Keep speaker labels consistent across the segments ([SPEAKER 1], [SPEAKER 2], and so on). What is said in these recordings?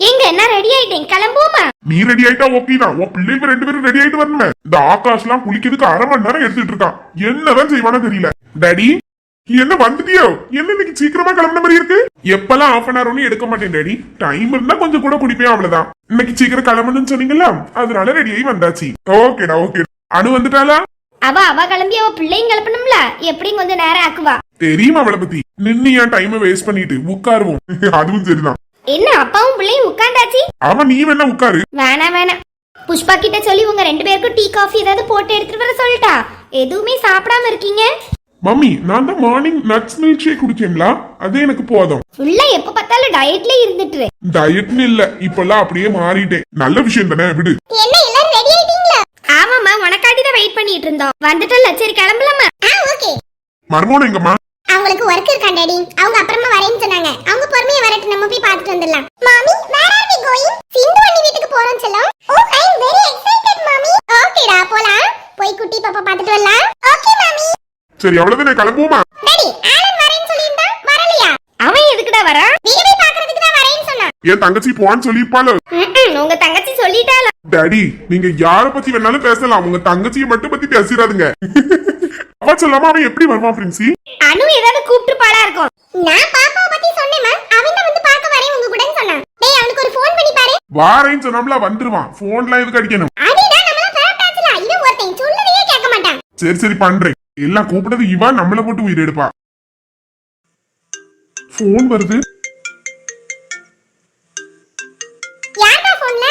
[SPEAKER 1] எங்க என்ன ரெடி ஆயிட்டேன். கிளம்புவோமா?
[SPEAKER 2] நீ ரெடி ஆயிட்டா ஓகே தான். உன் பிள்ளைங்க ரெண்டு பேரும் ரெடி ஆயிட்டு வரணுமே. இந்த ஆகாஷ் எல்லாம் குளிக்கிறதுக்கு அரை மணி நேரம் எடுத்துட்டு இருக்கான். என்னதான் செய்வானோ தெரியல. டாடி என்ன வந்துட்டியோ? என்ன இன்னைக்கு சீக்கிரமா கிளம்புன மாதிரி இருக்கு? எப்பெல்லாம் ஆஃப் அன் ஹவர் எடுக்க மாட்டேன் டாடி டைம் இருந்தா கொஞ்சம் கூட குடிப்பேன் அவ்வளவுதான். இன்னைக்கு சீக்கிரம் கிளம்பணும்னு சொன்னீங்களா அதனால ரெடி ஆகி வந்தாச்சு. ஓகேடா ஓகே அனு வந்துட்டாளா?
[SPEAKER 1] அவ அவ கிளம்பி அவ பிள்ளையும் கிளப்பணும்ல. எப்படியும் கொஞ்சம் நேரம் ஆக்குவா.
[SPEAKER 2] தெரியுமா அவளை பத்தி. நின்னு என் டைமை வேஸ்ட் பண்ணிட்டு உட்காருவோம். அதுவும் சரிதான்.
[SPEAKER 1] என்ன அப்பாவும் பிள்ளையும் உட்காந்தாச்சு
[SPEAKER 2] அவன் நீ வேணா உட்காரு.
[SPEAKER 1] வேணாம் வேணாம். புஷ்பா கிட்ட சொல்லி உங்க ரெண்டு பேருக்கும் டீ காஃபி ஏதாவது போட்டு எடுத்துட்டு வர சொல்லிட்டா? எதுவுமே சாப்பிடாம இருக்கீங்க?
[SPEAKER 2] மம்மி நான் தான் மார்னிங் நட்ஸ் மில்க் ஷேக் குடிச்சேங்களா? அது எனக்கு போதும்.
[SPEAKER 1] ஃபுல்லா எப்ப பார்த்தாலும் டயட்ல இருந்துட்டு
[SPEAKER 2] டயட்னு இல்ல இப்பெல்லாம் அப்படியே மாறிட்டேன். நல்ல விஷயம் தானே விடு.
[SPEAKER 1] என்ன எல்லாரும் ரெடி ஆயிட்டீங்களா? ஆமாமா உனக்காண்டி தான் வெயிட் பண்ணிட்டு இருந்தோம். வந்துட்டல சரி கிளம்பலாமா? ஆ ஓகே
[SPEAKER 2] மர்மோன எங்கம்மா?
[SPEAKER 1] அவங்களுக்கு ஒர்க் இருக்கான் டாடி அவங்க அப்புறமா வரேன்னு சொன்னாங்க. அவங்க பொறுமையா வரட்டும் நம்ம போய் பார்த்துட்டு வந்துடலாம். மாமி where are we going Sindhu அண்ணி வீட்டுக்கு போறோம் செல்லம். ஓ ஐ அம் வெரி எக்ஸைட்டட் மாமி. ஓகேடா போலாம். போய் குட்டி பாப்பா பார்த்துட்டு வரலாம். ஓகே மாமி.
[SPEAKER 2] சரி அவ்வளவுதானே கிளம்புவோமா?
[SPEAKER 1] டாடி ஆலன் வரேன்னு சொல்லியிருந்தா வரலையா? அவன் எதுக்குடா வரா? வீடு போய் பார்க்கிறதுக்கு தான் வரேன்னு சொன்னான்.
[SPEAKER 2] என் தங்கச்சி போவான்னு சொல்லியிருப்பாள.
[SPEAKER 1] உங்க தங்கச்சி சொல்லிட்டால
[SPEAKER 2] டாடி நீங்க யார பத்தி வேணாலும் பேசலாம். உங்க தங்கச்சியை மட்டும் பத்தி பேசிடாதுங்க. அவ சொல்லாம அவன் எப்படி வருவான் பிரின்சி
[SPEAKER 1] அனு ஏதாவது கூப்பிட்டு பாடா இருக்கும். நான் பாப்பாவை பத்தி சொன்னேமா அவன் வந்து பார்க்க வரேன் உங்க கூடன்னு சொன்னான். டேய் அவனுக்கு ஒரு ஃபோன் பண்ணி பாரு.
[SPEAKER 2] வாரேன்னு சொன்னாம்ல வந்துருவான். போன்லாம் எதுக்கு அடிக்கணும்?
[SPEAKER 1] அடிடா நம்மள பரட்டாச்சுல இவன் ஒருத்தன் சொல்லதையே கேட்க மாட்டான்.
[SPEAKER 2] சரி சரி பண்றேன். எல்லாம் கூப்பிட்டது இவா நம்மள போட்டு உயிர் எடுப்பா போன் வருது.
[SPEAKER 1] யார்டா போன்ல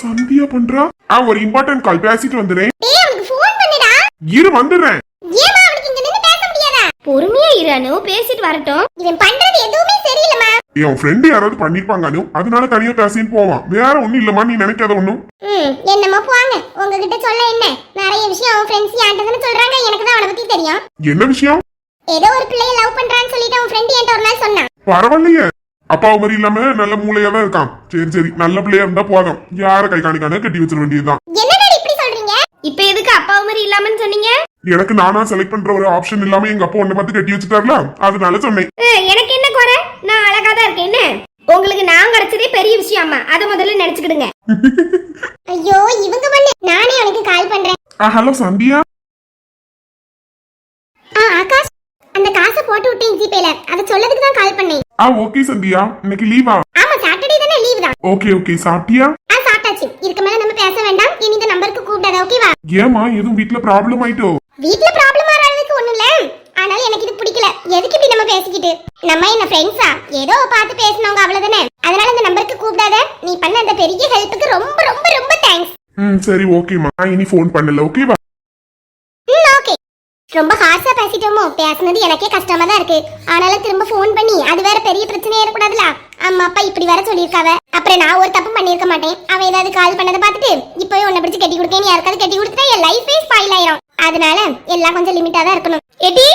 [SPEAKER 2] சந்தியா பண்றா? ஆ ஒரு இம்பார்ட்டன்ட் கால் பேசிட்டு வந்துடுறேன்
[SPEAKER 1] டேய் அவனுக்கு ஃபோன் பண்ணுடா.
[SPEAKER 2] இரு வந்துடுறேன்
[SPEAKER 1] ஏமா அவனுக்கு இங்க நின்னு பேச முடியாதா பொறுமையா இரு அனு பேசிட்டு வரட்டும். இவன் பண்றது எதுவுமே சரியில்லமா
[SPEAKER 2] என் ஃப்ரெண்டு யாராவது பண்ணிருப்பாங்க அனு. அதனால தனியா பேசின்னு போவான். வேற ஒண்ணும் இல்லம்மா நீ நினைக்காத ஒண்ணும்.
[SPEAKER 1] ம் என்னமோ போவாங்க உங்ககிட்ட சொல்ல என்ன? நிறைய விஷயம் அவன் ஃப்ரெண்ட்ஸ் தானே சொல்றாங்க. எனக்கு தான் அவனை பத்தி தெரியும்.
[SPEAKER 2] என்ன விஷயம்?
[SPEAKER 1] ஏதோ ஒரு பிள்ளைய லவ் பண்றான்னு சொல்லிட்டு அவன் ஃப்ரெண்ட் என்கிட்ட ஒரு நாள் சொன்னான்.
[SPEAKER 2] பரவாயில்லையே. அப்பாவு மாதிரி இல்லாம நல்ல மூளையா தான் இருக்கான். சரி சரி. நல்ல பிள்ளையா இருந்தா போதும். யார கை காணிக்கான கட்டி வச்சிட வேண்டியதுதான்.
[SPEAKER 1] இப்போ எதுக்கு அப்பா மாதிரி இல்லாமன்னு சொன்னீங்க?
[SPEAKER 2] எனக்கு நானா செலக்ட் பண்ற ஒரு ஆப்ஷன் இல்லாம எங்க அப்பா ஒண்ணு பார்த்து கட்டி வச்சுட்டார்ல? அதனால சொன்னேன்.
[SPEAKER 1] எனக்கு என்ன குறை? நான் அழகா தான் இருக்கேன் என்ன? உங்களுக்கு நான் கிடைச்சதே பெரிய விஷயமா அதை முதல்ல நினைச்சுக்கிடுங்க. ஐயோ இவங்க பண்ணு நானே அவனுக்கு கால் பண்றேன்.
[SPEAKER 2] ஆ ஹலோ சந்தியா?
[SPEAKER 1] ஆ ஆகாஷ் அந்த காசை போட்டு விட்டேன் ஜிபேல அதை சொல்லதுக்கு தான் கால் பண்ணேன்.
[SPEAKER 2] ஆ ஓகே சந்தியா. இன்னைக்கு லீவா
[SPEAKER 1] ஆமா சாட்டர்டே தானே லீவ் தான்.
[SPEAKER 2] ஓகே ஓகே சாப்பிட்டியா
[SPEAKER 1] ஆ சாப்பிட்டாச்சு இதுக்கு மேல நம்ம பேச வேண்டாம் இனி இந்த நம்பருக்கு கூப்பிடாத ஓகேவா
[SPEAKER 2] ஏமா எதுவும் வீட்ல ப்ராப்ளம் ஆயிட்டோ?
[SPEAKER 1] வீட்ல ப்ராப்ளம் ஆற அளவுக்கு ஒண்ணும் இல்ல. ஆனாலும் எனக்கு இது பிடிக்கல. எதுக்கு இப்படி நம்ம பேசிக்கிட்டு? நம்ம என்ன ஃப்ரெண்ட்ஸா ஏதோ பார்த்து பேசினவங்க அவ்வளவுதானே? அதனால இந்த நம்பருக்கு கூப்பிடாத. நீ பண்ண அந்த பெரிய ஹெல்ப்புக்கு ரொம்ப ரொம்ப ரொம்ப தேங்க்ஸ்
[SPEAKER 2] ம் சரி ஓகேமா நான் இனி ஃபோன் பண்ணல ஓகேவா
[SPEAKER 1] ரொம்ப ஹார்ஷா பேசிட்டோமோ? பேசுனது எனக்கே கஷ்டமா தான் இருக்கு. ஆனாலும் திரும்ப ஃபோன் பண்ணி அது வேற பெரிய பிரச்சனையா இருக்கக்கூடாதுல? அம்மா அப்பா இப்படி வேற சொல்லியிருக்காவ. அப்புறம் நான் ஒரு தப்பு பண்ணியிருக்க மாட்டேன். அவன் ஏதாவது கால் பண்ணதை பார்த்துட்டு இப்பவே உன்னை பிடிச்சி கட்டி கொடுக்கேன்னு யாருக்காவது கட்டி கொடுத்துட்டா என் லைஃபே ஸ்பாயில் ஆயிரும். அதனால எல்லாம் கொஞ்சம் லிமிட்டா தான் இருக்கணும். எடி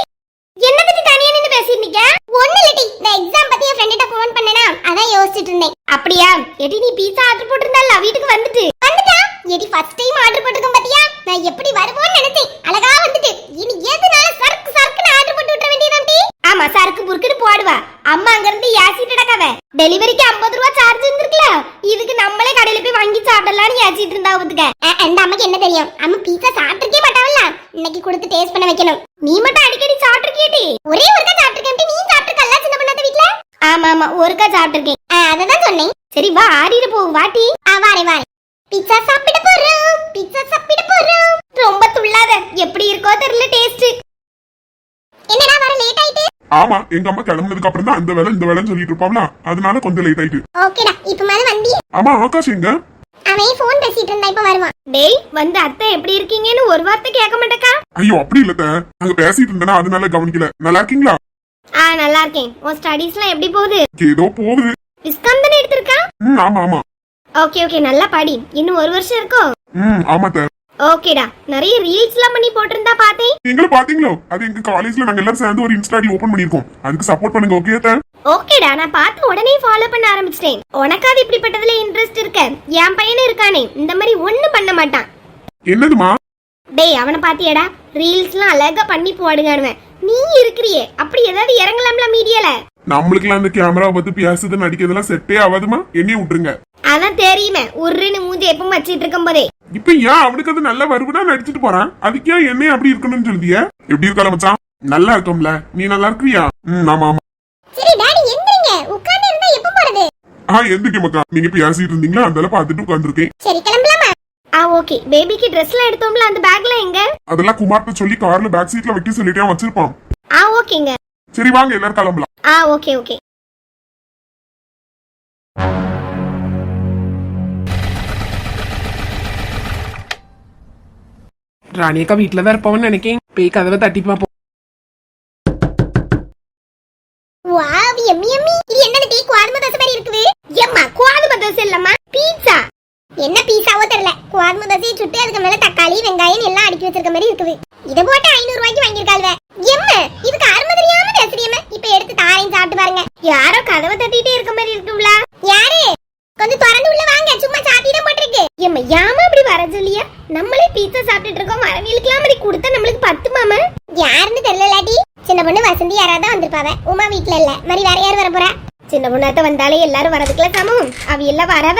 [SPEAKER 1] என்ன பத்தி தனியா நின்னு பேசிருந்தீங்க ஒண்ணு இல்லடி இந்த எக்ஸாம் பத்தி என் ஃப்ரெண்ட்ட ஃபோன் பண்ணேனா அதான் யோசிச்சிட்டு இருந்தேன். அப்படியா? எடி நீ பீஸா ஆர்டர் போட்டிருந்தல்ல வீட்டுக்கு வந்துட்டு. வந்துட்டா? எடி ஃபர்ஸ்ட் டைம் ஆர்டர் போட்டிருக்கேன் பாத்தியா? நான் எப்படி வருவோம்னு நினைச்சேன். அழகா வந்துட்டு இனி எதுனால சரக்கு சரக்குன்னு ஆர்டர் போட்டு விட்டுற வேண்டியதான் டி ஆமா சரக்கு புருக்குன்னு போடுவா அம்மா அங்க இருந்து ஏசிட்டு நடக்காத டெலிவரிக்கு 50 ரூபா சார்ஜ் இருந்திருக்கல இதுக்கு நம்மளே கடையில போய் வாங்கி சாப்பிடலாம்னு ஏசிட்டு இருந்தா வந்துக்க அந்த அம்மாக்கு என்ன தெரியும்? அம்மா பீஸா சாப்பிட்டுருக்கே மாட்டாவல்ல. இன்னைக்கு கொடுத்து டேஸ்ட் பண்ண வைக்கணும். நீ மட்டும் அடிக்கடி சாப்பிட்டுருக்கியடி. ஒரே ஒருக்கா சாப்பிட்டுருக்கேன் நீ சாப்பிட்டுருக்கல்ல சின்ன பண்ணாத வீட்ல? ஆமா ஆமா ஒருக்கா சாப்பிட்டுருக்கேன். அததான் சொன்னேன். சரி வா ஆடிட்டு போ வாட்டி ஆ வாரே வாரே. பீட்சா சாப்பிட போறோம். பீட்சா சாப்பிட போறோம். ரொம்ப துள்ளாத. எப்படி இருக்கோ தெரியல டேஸ்ட் என்னடா வர லேட் ஆயிட்டு?
[SPEAKER 2] ஆமா எங்க அம்மா கிளம்புனதுக்கு அப்புறம் தான் அந்த வேலை இந்த வேலைன்னு சொல்லிட்டு இருப்பாங்களா அதனால கொஞ்சம் லேட் ஆயிட்டு.
[SPEAKER 1] ஓகேடா இப்ப மேல வண்டி.
[SPEAKER 2] ஆமா ஆகாஷ் எங்க?
[SPEAKER 1] அவன் ஃபோன் பேசிட்டு இருந்தா இப்ப வருவான். டேய் வந்து அத்தை எப்படி இருக்கீங்கன்னு ஒரு வார்த்தை கேட்க மாட்டேக்கா.
[SPEAKER 2] ஐயோ அப்படி இல்லத்த நாங்க பேசிட்டு இருந்தேனா அதனால கவனிக்கல. நல்லா இருக்கீங்களா?
[SPEAKER 1] ஆ நல்லா இருக்கேன். உன் ஸ்டடீஸ்லாம் எப்படி போகுது?
[SPEAKER 2] ஏதோ போகுது.
[SPEAKER 1] டிஸ்கவுண்ட் தானே எடுத்திருக்கா?
[SPEAKER 2] ம் ஆமா ஆமா.
[SPEAKER 1] ஓகே ஓகே நல்லா படி. இன்னும் ஒரு வருஷம் இருக்கோ?
[SPEAKER 2] ம் ஆமாத்த
[SPEAKER 1] ஓகேடா. நிறைய ரீல்ஸ்லாம் பண்ணி போட்டிருந்தா பார்த்தேன்.
[SPEAKER 2] நீங்களும் பாத்தீங்களோ அது எங்க காலேஜ்ல நாங்க எல்லாரும் சேர்ந்து ஒரு இன்ஸ்டா ஓபன் பண்ணிருக்கோம் அதுக்கு சப்போர்ட் பண்ணுங்க ஓகே அத்தை?
[SPEAKER 1] ஓகேடா. நான் பார்த்து உடனே ஃபாலோ பண்ண ஆரம்பிச்சிட்டேன். உனக்காவது இப்படிப்பட்டதுல இன்ட்ரெஸ்ட் இருக்க. என் பையனும் இருக்கானே. இந்த மாதிரி ஒண்ணு பண்ண மாட்டான்.
[SPEAKER 2] என்னதுமா
[SPEAKER 1] டேய் அவனை பாத்தியாடா? ரீல்ஸ்லாம் அழகா பண்ணி போடுங்க நீ இருக்கிறியே. அப்படி ஏதாவது இறங்கலாம்ல மீடியால?
[SPEAKER 2] நம்மளுக்குலாம் அந்த கேமரா பத்தி பேசுறது நடிக்கிறதெல்லாம் செட்டே ஆகாதுமா என்னைய விட்டுருங்க.
[SPEAKER 1] அதான் தெரியுமே. உருன்னு மூஞ்சி எப்பவும் வச்சிட்டு இருக்கும் போதே
[SPEAKER 2] இப்ப ஏன் அவனுக்கு அது நல்ல வருவனா நடிச்சிட்டு போறான்? அதுக்கே என்னைய அப்படி இருக்கணும்னு சொல்லிய எப்படி இருக்கா மச்சான்? நல்லா இருக்கோம்ல. நீ நல்லா இருக்கிறியா ம் ஆமா ஆமா.
[SPEAKER 1] சரி டாடி எந்திரிங்க. உட்கார்ந்து இருந்தா எப்ப போறது?
[SPEAKER 2] ஆ எந்திரிக்க மக்கா நீங்க பேசிட்டு இருந்தீங்களா அதெல்லாம் பார்த்துட்டு உட்காந்துருக்கேன்
[SPEAKER 1] சரி கிளம்பலாமா? ஆ ஓகே. பேபிக்கு ட்ரெஸ்லாம் எடுத்தோம்ல அந்த பேக்ல எங்க?
[SPEAKER 2] அதெல்லாம் குமார்ட்ட சொல்லி கார்ல பேக் சீட்ல வைக்க சொல்லிட்டே வச்சிருப்பான்.
[SPEAKER 1] ஆ ஓகேங்க.
[SPEAKER 2] சரி வாங்க எல்லாரும் கிளம்பலாம்.
[SPEAKER 1] ஆ ஓகே ஓகே.
[SPEAKER 3] ராணியக்கா வீட்டில் தான் இருப்பவன்னு நினைக்கேன். பேய் கதவை தட்டிப்பா போ.
[SPEAKER 1] வாவ் எம்மி எம்மி. இது என்னது டீ? குவாதும தோசை மாதிரி இருக்குது. எம்மா குவாதும தோசை இல்லம்மா. பீட்சா. என்ன பீஸாவோ தெரியல. குவாதும தோசையை சுட்டு அதுக்கு மேல தக்காளி வெங்காயம் எல்லாம் அடுக்கி வச்சிருக்க மாதிரி இருக்குது இத போட்டு ஐநூறு ரூபாய்க்கு வாங்கியிருக்காள்வ எம்ம இதுக்கு அருமை தெரியாம பேசுறியம்ம இப்ப எடுத்து தாரையும் சாப்பிட்டு பாருங்க யாரோ கதவை தட்டிட்டே இருக்க மாதிரி இருக்கும்ல யாரு கொஞ்சம் திறந்து உள்ள வாங்க சும்மா சாத்திட்டு போட்டிருக்கு எம்மா யாமா அப்படி வர சொல்லியா நம்மளே பீட்சா சாப்பிட்டுட்டு இருக்கோம் வரவங்களுக்குலாம் அப்படி கொடுத்தா நம்மளுக்கு பத்துமாமா யாருன்னு தெரியலாட்டி சின்ன பொண்ணு வசந்தி யாராவது தான் வந்திருப்பாவ உமா வீட்ல இல்ல. மாதிரி வேற யார் வர போறா? சின்ன பொண்ணாத்த வந்தாலே எல்லாரும் வரதுக்குள்ள சமம். அவ எல்லாம் வரவ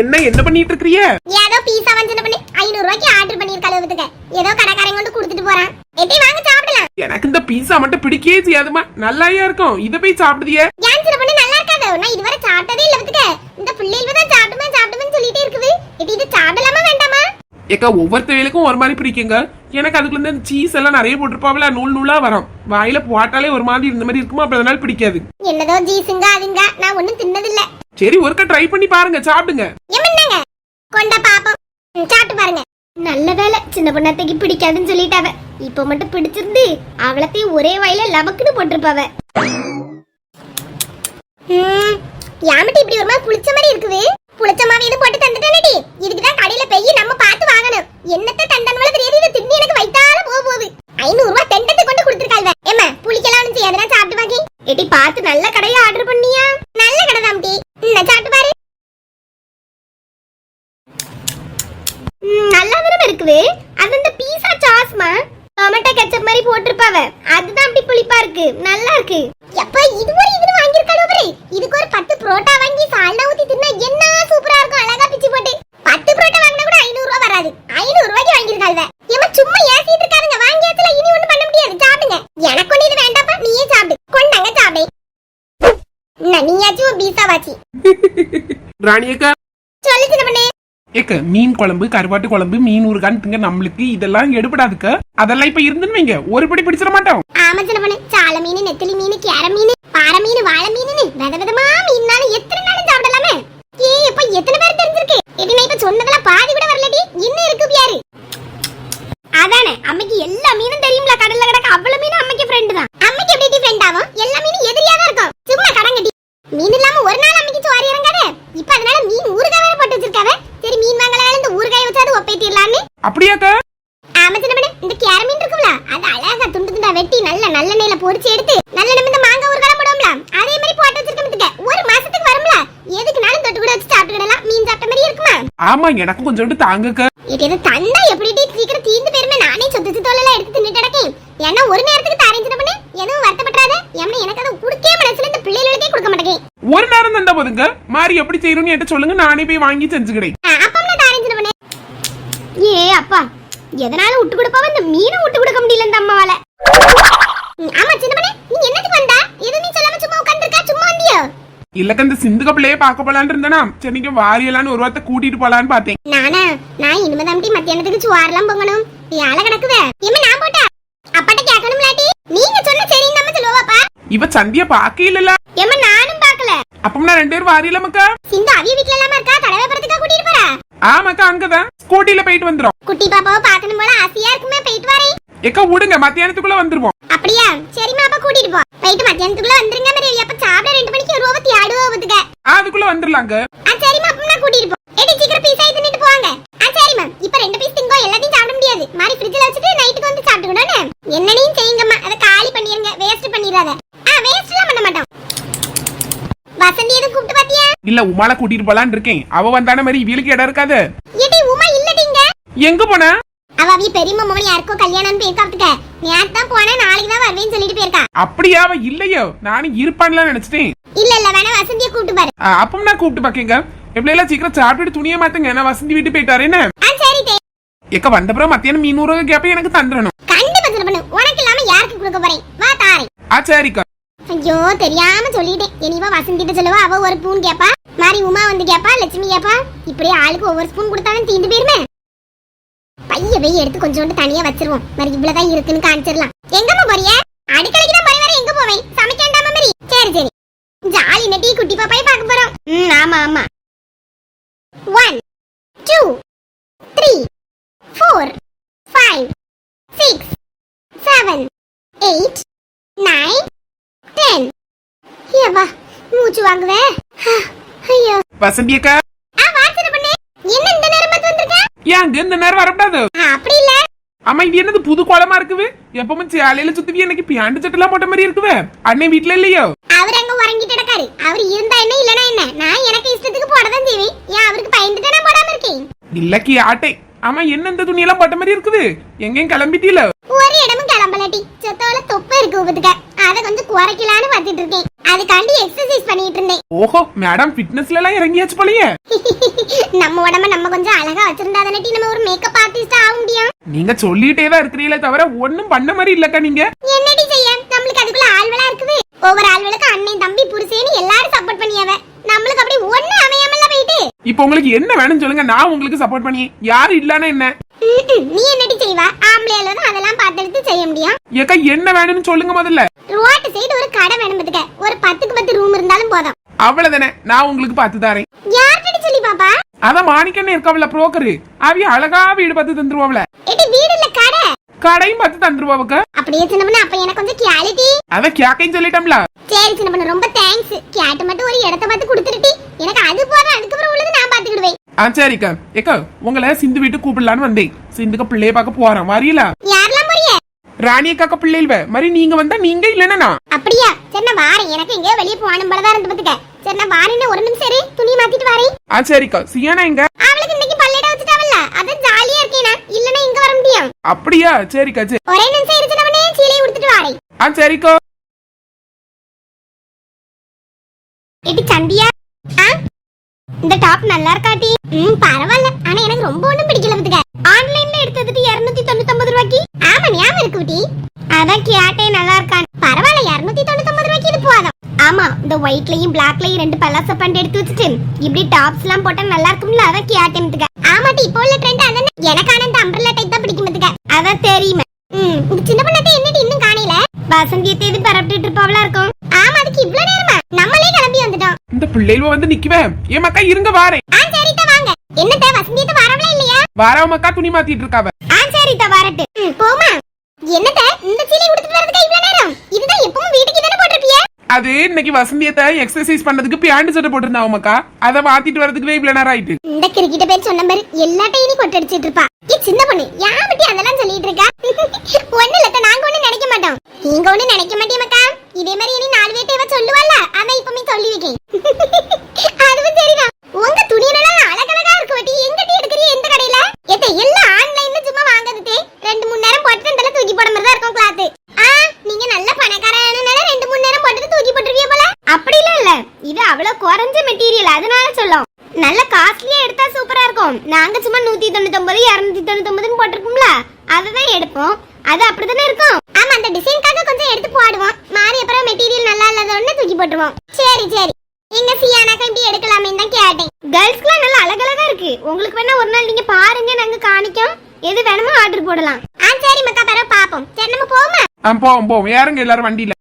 [SPEAKER 3] என்ன என்ன பண்ணிட்டு இருக்கிறிய?
[SPEAKER 1] ஏதோ பீஸா வந்து சின்ன பொண்ணு ஐநூறு ரூபாய்க்கு ஆர்டர் பண்ணிருக்காள் வித்துக்க ஏதோ கடைக்காரங்க கொண்டு கொடுத்துட்டு போறான். எப்படி வாங்க சாப்பிடலாம்?
[SPEAKER 3] எனக்கு இந்த பீஸா மட்டும் பிடிக்கவே செய்யாதுமா நல்லாயா இருக்கும். இத போய் சாப்பிடுதிய.
[SPEAKER 1] ஏன் சின்ன பொண்ணு நல்லா இருக்காது? நான் இதுவரை சாப்பிட்டதே இல்ல இந்த பிள்ளைகள் தான் சாப்பிடுமே சாப்பிடுமே சொல்லிட்டே இருக்குது. இது சாப்பிடலாமா வேண்டாமா?
[SPEAKER 3] ஏக்கா ஒவ்வொருத்தவங்களுக்கும் ஒரு மாதிரி பிடிக்குங்க. எனக்கு அதுக்குள்ள இந்த சீஸ் எல்லாம் நிறைய போட்டிருப்பாவில நூல் நூலா வரும். வாயில போட்டாலே ஒரு மாதிரி இருந்த மாதிரி இருக்குமா? அப்ப அதனால பிடிக்காது.
[SPEAKER 1] என்னதோ ஜீஸுங்க அதுங்க. நான் ஒண்ணும் தின்னதில்ல.
[SPEAKER 3] சரி ஒருக்கா ட்ரை பண்ணி பாருங்க சாப்பிடுங்க.
[SPEAKER 1] என்னங்க கொண்ட பாப்போம். சாப்பிட்டு பாருங்க. நல்ல வேலை. சின்ன பொண்ணத்தைக்கு பிடிக்காதுன்னு சொல்லிட்டாவ. இப்ப மட்டும் பிடிச்சிருந்து அவளத்தையும் ஒரே வாயில லபக்குன்னு போட்டிருப்பாவ. யாமட்டி இப்படி ஒரு மாதிரி புளிச்ச மாதிரி இருக்குது புளிச்ச மாவு எதுவும் போட்டு தந்துட்டானடி. இதுக்கு தான் கடையில போய் நம்ம பார்த்து வாங்கணும். என்னத்த தந்தானுவல தெரியாது இது திண்ணி எனக்கு வைத்தால போக போகுது ஐநூறு ரூபாய் தெண்டத்தை கொண்டு கொடுத்துருக்காள்வ ஏமா புளிக்கலாம் ஒண்ணு செய்யாதுனா சாப்பிட்டு வாங்கி எட்டி பார்த்து நல்ல கடையா ஆர்டர் பண்ணியா நல்ல கடை தான் டி சாப்பிட்டு பாரு ம், நல்லா தானே இருக்குது அது இந்த பீஸா சாஸ்மா டொமேட்டோ கெச்சப் மாதிரி போட்டிருப்பாவ அதுதான் அப்படி புளிப்பா இருக்கு நல்லா இருக்கு எப்ப இது ஒரு இது வாங்கியிருக்காளோ பாரு இதுக்கு ஒரு பத்து புரோட்டா வாங்கி சால்னா ஊத்தி தின்னா என்ன சூப்பரா இருக்கும் அழகா பிச்சு போட்டு பத்து புரோட்டா வாங்கினா கூட ஐநூறு ரூபாய் வராது ஐநூறு ரூபாய்க்கு வாங்கியிருக்காள்வ ஏமா சும்மா ஏசிட்டு இருக்காதுங்க வாங்கியாச்சுல இனி ஒண்ணும் பண்ண முடியாது சாப்பிடுங்க எனக்கு ஒண்ணு இது வேண்டாப்பா நீயே சாப்பிடு கொண்டாங்க சாப்பிடு என்ன நீயாச்சும் ஒரு பீஸா வாச்சி
[SPEAKER 3] ராணியக்கா. ஏக்க மீன் குழம்பு கருவாட்டு குழம்பு மீன் ஊறுகான்னு திங்க நம்மளுக்கு இதெல்லாம் எடுபடாதுக்க. அதெல்லாம் இப்ப இருந்துன்னு வைங்க. ஒரு படி பிடிச்சிட மாட்டோம்.
[SPEAKER 1] ஆமா சின்ன பண்ணு சால மீன் நெத்திலி மீன் கேர மீன் பாறை மீன் வாழை மீன் வித விதமா மீன்னாலும் எத்தனை நாளும் சாப்பிடலாமே ஏ இப்ப எத்தனை பேர் தெரிஞ்சிருக்கு எடி நான் இப்ப சொன்னதெல்லாம் பாதி கூட வரலடி இன்னும் இருக்கு பியாரு அதானே அம்மைக்கு எல்லா மீனும் தெரியும்ல கடல்ல கிடக்க அவ்வளவு மீனும் அம்மைக்கு ஃப்ரெண்ட் தான் அம்மைக்கு எப்படி ஃப்ரெண்ட் ஆகும் எல்லா மீனும் எதிரியா தான் இருக்கும் சும்மா கடங்கட்டி மீன் இல்லாம ஒரு நாள் அம்மைக்கு சோறு இறங்காதே இப்ப அதனால மீன் ஊறுகாய் வேற போட்டு வச்சிருக்காவ சரி மீன் வாங்கலாம் இந்த ஊறுகாய் வச்சாது ஒப்பைத்திடலான்னு
[SPEAKER 3] அப்படியாக்கா
[SPEAKER 1] ஆமா சின்ன பண்ணு இந்த கேர மீன் இருக்கும்ல அது அழகா துண்டு துண்டா வெட்டி நல்ல நல்ல நெய்ல பொரிச்சு எடுத்து நல்ல நம்ம இந்த மாங்காய் ஊறுகாய் போடுவோம்ல அதே மாதிரி போட்டு வச்சிருக்கோம் ஒரு மாசத்துக்கு வரும்ல எதுக்குனாலும் தொட்டு கூட வச்சு சாப்பிட்டுடலாம் மீன் சாப்பிட்ட மாதிரி இருக்குமா
[SPEAKER 3] ஆமா எனக்கும் கொஞ்சோண்டு தாங்கக்க
[SPEAKER 1] இது இது தந்தா எப்படி சீக்கிரம் தீந்து போயிருமே? நானே சொத்து தோலெல்லாம் எடுத்து தின்னுட்டு கிடக்கேன். ஏன்னா ஒரு நேரத்துக்கு தாரேன் சின்ன பண்ணு? எதுவும் வருத்தப்படாத. ஏன்னா எனக்கு அதை குடுக்கவே மனசுல இந்த பிள்ளைகளுக்கே கொடுக்க மாட்டேன்
[SPEAKER 3] ஒரு நேரம் தந்தா போதுங்க. மாறி எப்படி செய்யணும்னு என்கிட்ட சொல்லுங்க. நானே போய் வாங்கி செஞ்சுக்கிறேன். இல்லக்க இந்த சிந்துக பிள்ளைய பார்க்க போலான்னு இருந்தேனா சரி நீங்க வாரியலான்னு ஒரு வாரத்தை கூட்டிட்டு போலான்னு பார்த்தேன்
[SPEAKER 1] நானா நான் இனிமேதான் டி மத்தியானத்துக்கு சுவாரெல்லாம் பொங்கணும் யாழ கிடக்குதே ஏமா நான் போட்டா அப்பாட்ட கேட்கணும்லாட்டி நீங்க சொன்ன சரி நம்ம சொல்லுவாப்பா
[SPEAKER 3] இவ சந்திய பார்க்க இல்லல
[SPEAKER 1] ஏமா நானும் பார்க்கல
[SPEAKER 3] அப்ப நான் ரெண்டு பேரும் வாரியல மக்கா
[SPEAKER 1] சிந்து அவிய வீட்ல இல்லாம இருக்கா கடவை படத்துக்கா கூட்டிட்டு போறா
[SPEAKER 3] ஆமாக்கா அங்கதான் ஸ்கூட்டில போயிட்டு வந்துரும்
[SPEAKER 1] குட்டி பாப்பாவை பார்க்கணும் போல ஆசையா இருக்குமே போயிட்டு வரேன்
[SPEAKER 3] ஏக்கா விடுங்க மத்தியானத்துக்குள்ள வந்துருவோம்.
[SPEAKER 1] அப்படியா? சரிம்மா அப்ப கூட்டிட்டு போ. போயிட்டு மத்தியானத்துக்குள்ள வந்துருங்க மாதிரி அப்ப சாப்பிட ரெண்டு மணிக்கு ஒரு ஓவத்தி ஆடுவோத்துக்க
[SPEAKER 3] ஆ, அதுக்குள்ள வந்துடலாங்க
[SPEAKER 1] ஆ சரிம்மா அப்ப நான் கூட்டிட்டு போ. ஏடி சீக்கிரம் பீஸ் ஆயி தின்னுட்டு போவாங்க. ஆ சரிம்மா இப்ப ரெண்டு பீஸ் திங்கோ எல்லாத்தையும் சாப்பிட முடியாது. மாதிரி ஃப்ரிட்ஜ்ல வச்சுட்டு நைட்டுக்கு வந்து சாப்பிட்டுக்கணும் என்னனையும் செய்யுங்கம்மா. அதை காலி பண்ணிருங்க வேஸ்ட் பண்ணிடாத. ஆ வேஸ்ட்லாம் பண்ண மாட்டோம். வசந்தி எதுவும் கூப்பிட்டு பாத்தியா?
[SPEAKER 3] இல்ல உமால கூட்டிட்டு போலான்னு இருக்கேன். அவ வந்தான மாதிரி இவளுக்கு இடம் இருக்காது.
[SPEAKER 1] ஏடி உமா இல்லடிங்க
[SPEAKER 3] எங்க போன?
[SPEAKER 1] அவ அவிய பெரியம்மா மோனி யாருக்கோ கல்யாணம் போயிருக்காத்துக்க நேத்து தான் போனேன் நாளைக்கு தான் வருவேன்னு சொல்லிட்டு போயிருக்கா.
[SPEAKER 3] அப்படியா அவ இல்லையோ? நானும் இருப்பான்லாம் நினைச்சிட்டேன்.
[SPEAKER 1] இல்ல இல்ல வேணா வசந்திய கூட்டு பாரு.
[SPEAKER 3] ஆ, அப்பம் நான் கூப்பிட்டு பாக்கீங்க. எப்படியெல்லாம் சீக்கிரம் சாப்பிட்டுட்டு துணியை மாத்துங்க? நான் வசந்தி வீட்டு போயிட்டாரு என்ன?
[SPEAKER 1] சரி
[SPEAKER 3] எக்க வந்தப்புறம் மத்தியானம் மீனூறு கேப்ப எனக்கு தந்துடணும்.
[SPEAKER 1] கண்டிப்பா பண்ணு. உனக்கு இல்லாம யாருக்கு கொடுக்க போறேன்? வா தாரேன்.
[SPEAKER 3] ஆ சரிக்கா.
[SPEAKER 1] ஐயோ தெரியாம சொல்லிட்டேன். இனிவா வசந்திட்ட சொல்லுவா அவ ஒரு ஸ்பூன் கேப்பா. மாரி உமா வந்து கேப்பா. லட்சுமி கேப்பா. இப்படியே ஆளுக்கு ஒவ்வொரு ஸ்பூன் கொடுத்தாலும் தீந்து போயிருமே. பைய எடுத்து கொஞ்சோண்டு தனியா வச்சிருவோம். மாதிரி இவ்வளவுதான் இருக்குன்னு காமிச்சிடலாம். எங்கம்மா போறிய? அடிக்கடிக்கு தான் போய் வர எங்க போவேன்? சமைக்கண்டாம மாதிரி சரி சரி. ஜாலி நட்டி குட்டி பாப்பாய் பார்க்க போறோம். ம் ஆமா ஆமா. One two three four five six seven eight nine ten ஏவா மூச்சு வாங்குவே. ஐயோ.
[SPEAKER 3] வசந்தி அக்கா
[SPEAKER 1] ஆ வாசனை பண்ணு என்ன இந்த நேரம் பார்த்து வந்திருக்க
[SPEAKER 3] ஏன் அங்க இந்த நேரம் வரக்கூடாது?
[SPEAKER 1] அப்படி இல்ல.
[SPEAKER 3] அம்மா இது என்னது புது கோலமா இருக்குது? எப்பவும் சேலையில சுத்துவி எனக்கு பியாண்டு சட்டெல்லாம் போட்ட மாதிரி இருக்குவே. அண்ணன் வீட்ல இல்லையோ?
[SPEAKER 1] அவர் அங்க உறங்கிட்டு கிடக்காரு. அவர் இருந்தா என்ன இல்லனா என்ன? நான் எனக்கு இஷ்டத்துக்கு போடதான் செய்வேன். ஏன் அவருக்கு பயந்துட்டு நான் போடாம இருக்கேன்?
[SPEAKER 3] இல்லக்கி ஆட்டை. ஆமா என்ன இந்த துணியெல்லாம் போட்ட மாதிரி இருக்குது? எங்கேயும் கிளம்பிட்டீல?
[SPEAKER 1] ஒரு இடமும் கிளம்பலட்டி சொத்தோல தொப்பை இருக்கு உபத்துக்க குறைக்கலான்னு பார்த்துட்டு இருக்கேன். அதுக்காண்டி எக்ஸசைஸ் பண்ணிட்டு இருந்தேன்.
[SPEAKER 3] ஓஹோ மேடம் ஃபிட்னஸ்ல எல்லாம் இறங்கியாச்சு போலயே.
[SPEAKER 1] நம்ம உடம்ப நம்ம கொஞ்சம் அழகா வச்சிருந்தா தானே நம்ம ஒரு மேக்கப் ஆர்டிஸ்ட் ஆக முடியும்?
[SPEAKER 3] நீங்க சொல்லிட்டே தான் இருக்கிறீங்களே தவிர ஒண்ணும் பண்ண மாதிரி இல்லக்கா நீங்க.
[SPEAKER 1] என்னடி செய்ய? நம்மளுக்கு அதுக்குள்ள ஆள்வலா இருக்குது. ஒவ்வொரு ஆள்வலுக்கு அண்ணன் தம்பி புருஷேன்னு எல்லாரும் சப்போர்ட் பண்ணியாவ. நம்மளுக்கு அப்படி ஒண்ணு அமையாமல போயிட்டு.
[SPEAKER 3] இப்போ உங்களுக்கு என்ன வேணும்னு சொல்லுங்க நான் உங்களுக்கு சப்போர்ட் பண்ணி யாரு இல்லன்னா என்ன.
[SPEAKER 1] நீ என்னடி செய்வா? ஆம்பளையால தான் அதெல்லாம் பார்த்தெடுத்து செய்ய முடியும்.
[SPEAKER 3] ஏக்கா என்ன வேணும்னு சொல்லுங்க முதல்ல.
[SPEAKER 1] ரோட்டு சைடு ஒரு கடை வேணும் பாத்துக்க. ஒரு பத்துக்கு பத்து ரூம் இருந்தாலும் போதும்.
[SPEAKER 3] அவ்வளவுதானே? நான் உங்களுக்கு பார்த்து தரேன்.
[SPEAKER 1] யார்கிட்ட சொல்லி பாப்பா?
[SPEAKER 3] அதான் மாணிக்கண்ணே இருக்காவல புரோக்கரு அவி அழகா வீடு பார்த்து தந்துருவாப்ல
[SPEAKER 1] எடி வீடு இல்ல கடை.
[SPEAKER 3] கடையும் பார்த்து தந்துருவாவுக்கு.
[SPEAKER 1] அப்படியே சின்ன பண்ண அப்ப எனக்கு கொஞ்சம் கியாலிட்டி
[SPEAKER 3] அத கேக்கையும் சொல்லிட்டோம்ல.
[SPEAKER 1] சரி சின்ன பண்ண ரொம்ப தேங்க்ஸ் கேட்டு மட்டும் ஒரு இடத்த பார்த்து கொடுத்துருட்டி. எனக்கு அது போதும் அதுக்கப்புறம் உள்ளது நான் பாத்துக்கிடுவேன்
[SPEAKER 3] ஆ சரிக்கா. ஏக்கா உங்களை சிந்து வீட்டு கூப்பிடலான்னு வந்தேன். சிந்துக்க பிள்ளைய பார்க்க போறேன். வரீங்களா ராணி அக்காக்க பிள்ளைகள் மாதிரி நீங்க வந்தா நீங்க இல்லைன்னா நான்.
[SPEAKER 1] அப்படியா? சரி நான் வாரேன். எனக்கு எங்கேயோ வெளியே போகணும் போலதான் இருந்து பாத்துக்க. சரி நான் வாரேன்னு ஒரு நிமிஷம் சரி துணி மாத்திட்டு வரேன்.
[SPEAKER 3] ஆ சரிக்கா. சியானா எங்க?
[SPEAKER 1] அவளுக்கு இன்னைக்கு பல்லேட வச்சுட்டாவல்ல. அதான் ஜாலியா இருக்கேனா? இல்லனா இங்க வர முடியும்.
[SPEAKER 3] அப்படியா? சரிக்கா சரி.
[SPEAKER 1] ஒரே நிமிஷம் இருந்துட்டவனே சீலையை உடுத்துட்டு வாரேன்.
[SPEAKER 3] ஆ சரிக்கா.
[SPEAKER 1] சந்தியா ஆ? இந்த டாப் நல்லா இருக்காட்டி. ம் பரவாயில்ல. ஆனா எனக்கு ரொம்ப ஒண்ணும் பிடிக்கல பாத்துக்க. ஆன்லைன்ல எடுத்ததுட்டு 299 ரூபாய்க்கு? ஆமா ஞாபகம் இருக்கு குட்டி. அதான் கேட்டே நல்லா இருக்கான் பரவாயில்ல 299 ரூபாய்க்கு இது போதும். ஆமா இந்த ஒயிட்லயும் பிளாக்லயும் ரெண்டு பல்லாச பண்டு எடுத்து வச்சுட்டு இப்படி டாப்ஸ் எல்லாம் போட்டா நல்லா இருக்கும்ல அதான் கேட்டேன் ஆமாட்டி இப்போ உள்ள ட்ரெண்ட் அதானே? எனக்கான இந்த அம்பர்லா டைப் தான் பிடிக்கும் அதான் தெரியுமே. ம் இந்த சின்ன பொண்ணாட்ட என்னடி இன்னும் காணையில வசந்தியத்தை இது பரப்பிட்டு இருப்பாவளா இருக்கும்? ஆமா அதுக்கு இவ்ளோ நேரமா? நம்மளே கிளம்பி வந்துட்டோம்.
[SPEAKER 3] இந்த பிள்ளைகள் வந்து நிக்குவே ஏன் மக்கா இருங்க வாரேன்.
[SPEAKER 1] ஆ சரிதா வாங்க. என்னத்த வசந்தியத்தை வரவளே இல்லையா
[SPEAKER 3] வாரவ மக்கா துணி மாத்திட்டு இருக்காவ.
[SPEAKER 1] ஆ சரிதா வரட்டு. ம், போமா என்னத்த? இந்த சீலை உடுத்துட்டு வரதுக்கு இவ்ளோ நேரம்? இதுதான் எப்பவும் வீட்டுக்கு தானே போட்டிருப்பிய?
[SPEAKER 3] அது இன்னைக்கு வசந்தியத்தை எக்ஸசைஸ் பண்ணதுக்கு பியாண்டு சட்டை போட்டிருந்தா மக்கா அதை மாத்திட்டு வரதுக்கு இவ்வளவு நேரம் ஆயிட்டு.
[SPEAKER 1] இந்த கிரிக்கெட்ட பேர் சொன்ன மாதிரி எல்லாட்டையும் நீ கொட்டு அடிச்சிட்டு இருப்பா. ஏ சின்ன பொண்ணு பத்தி அதெல்லாம் சொல்லிட்டு இருக்கா? ஒண்ணு இல்லத்த நாங்க ஒண்ணு நினைக்க மாட்டோம். நீங்க ஒண்ணு நினைக்க மாட்டீங்கக்கா இதே மாதிரி இனி நாலு பேர்ட்ட இவ சொல்லுவாள்ல அதான் இப்பவுமே சொல்லி வைக்கேன் அதுவும் சரிதான் உங்க துணியெல்லாம் அழகழகா இருக்கு வட்டி எங்கட்டி எடுக்கறீ எந்த கடையில எத்த எல்லாம் ஆன்லைன்ல சும்மா வாங்குறதே ரெண்டு மூணு நேரம் போட்டு இந்த தூக்கி போட மாதிரி தான் இருக்கும் கிளாத் ஆ நீங்க நல்ல பணக்காரனால ரெண்டு மூணு நேரம் போட்டு தூக்கி போட்டுருவீங்க போல அப்படிலாம் இல்ல இது அவ்வளவு குறைஞ்ச மெட்டீரியல் அதனால சொல்லும் நல்ல காஸ்ட்லியா எடுத்தா சூப்பரா இருக்கும். நாங்க சும்மா நூத்தி தொண்ணூத்தி ஒன்பது இருநூத்தி தொண்ணூத்தி ஒன்பதுன்னு போட்டிருக்கோம்ல அதுதான் எடுப்போம். அது அப்படிதானே இருக்கும்? ஆமா அந்த டிசைனுக்காக கொஞ்சம் எடுத்து போடுவோம். மாறி அப்புறம் மெட்டீரியல் நல்லா இல்லாத உடனே தூக்கி போட்டுருவோம். சரி சரி. எங்க சியானாக்கா இப்படி எடுக்கலாமே தான் கேட்டேன். கேர்ள்ஸ்க்குலாம் நல்லா அழகழகா இருக்கு. உங்களுக்கு வேணா ஒரு நாள் நீங்க பாருங்க நாங்க காணிக்கோம். எது வேணுமோ ஆர்டர் போடலாம். ஆ சரி மக்கா பரவ பாப்போம். சரி நம்ம போமா
[SPEAKER 3] ஆ போவோம் போவோம். யாருங்க எல்லாரும் வண்டியில.